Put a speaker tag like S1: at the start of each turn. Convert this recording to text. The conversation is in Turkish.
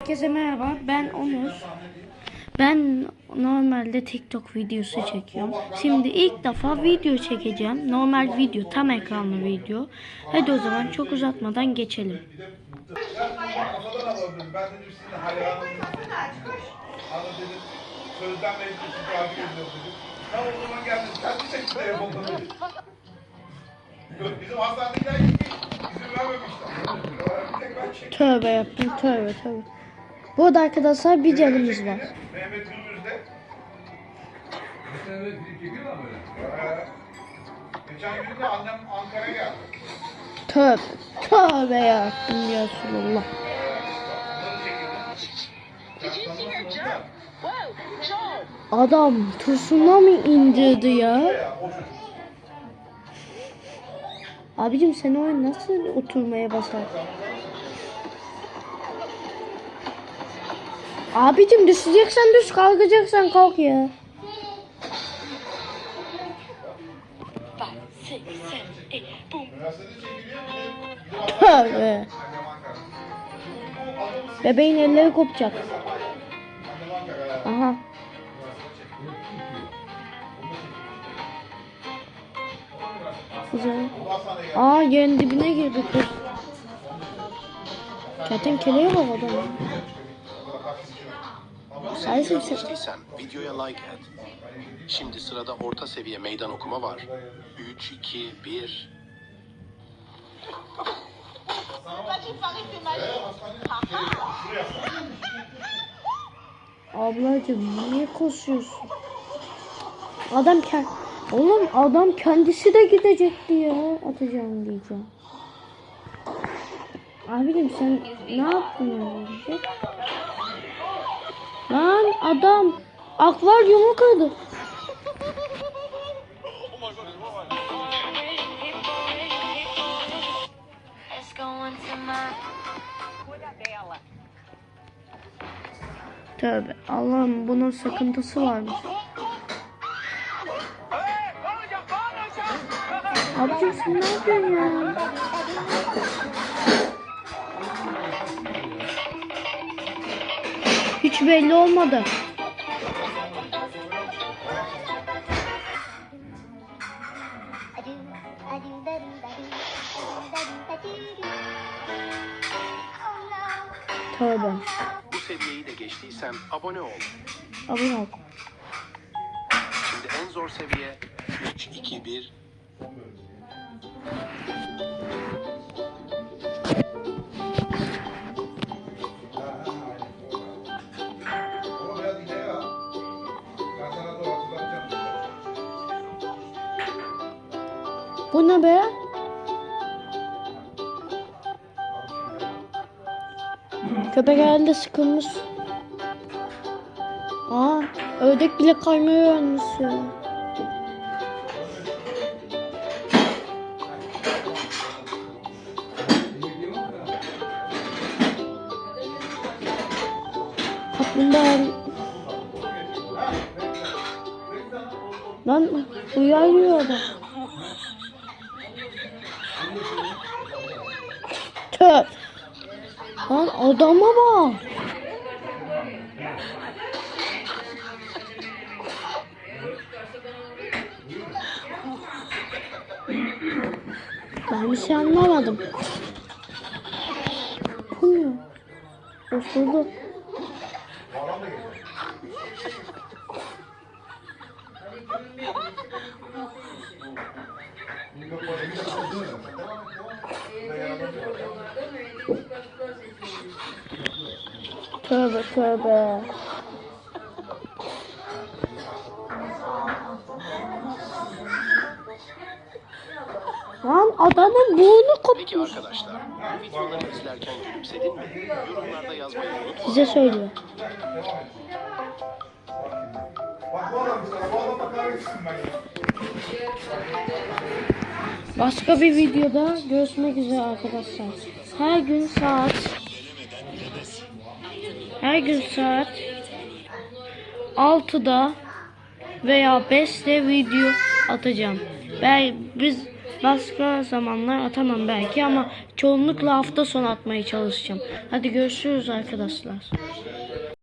S1: Herkese merhaba. Ben Onur. Ben normalde TikTok videosu çekiyorum. Şimdi ilk defa video çekeceğim. Normal video, tam ekranlı video. Hadi o zaman çok uzatmadan geçelim. Tövbe yaptım, tövbe tövbe. Bu arada arkadaşlar bir canımız var.
S2: Mehmet Gündüz de.
S3: Evet, çekiyorlar böyle.
S2: Geçen gün de annem Ankara'ya geldi.
S1: Tövbe, yaptım ya Resulullah. Adam tuzuna mı indirdi ya?
S2: ya.
S1: Abicim sen o nasıl oturmaya basar? Abicim düşeceksen düş, kalkacaksan kalk ya. Tövbe. Bebeğin elleri kopacak. Aha. Güzel. Aa yerin dibine girdi kız. Kertenkeleye bak adam. Sayısın sen.
S4: Geçtiysen videoya like at. Şimdi sırada orta seviye meydan okuma var. 3, 2, 1.
S1: Ablacım niye koşuyorsun? Adam kend... Oğlum adam kendisi de gidecekti ya. Atacağım diyeceğim. Abicim sen ne yaptın öyle? Lan adam akvaryumu kırdı. Tövbe Allah'ım bunun sakıntısı varmış. Abicim sen ne yapıyorsun ya? Hiç belli olmadı. Tövbe.
S4: Bu seviyeyi de geçtiysen abone ol.
S1: Abone ol.
S4: Şimdi en zor seviye 3, 2, 1.
S1: Bu ne be? Köpek herhalde sıkılmış. Aa, ördek bile kaymayı öğrenmiş ya. Kaplumbağa... Lan uyarıyor adam. Tüh. Lan adama bak. Ben bir şey anlamadım. Bu ne? Osurdu. Tövbe tövbe. Lan adamın burnu
S4: Peki
S1: kopmuş.
S4: arkadaşlar, bu videoları izlerken gülümsedin mi? Yorumlarda yazmayı unutma.
S1: Size söylüyor.
S2: Bak adam sana, bu adamla kahretsin ben ya.
S1: Başka bir videoda görüşmek üzere arkadaşlar. Her gün saat her gün saat 6'da veya 5'te video atacağım. Ben biz Başka zamanlar atamam belki ama çoğunlukla hafta sonu atmaya çalışacağım. Hadi görüşürüz arkadaşlar.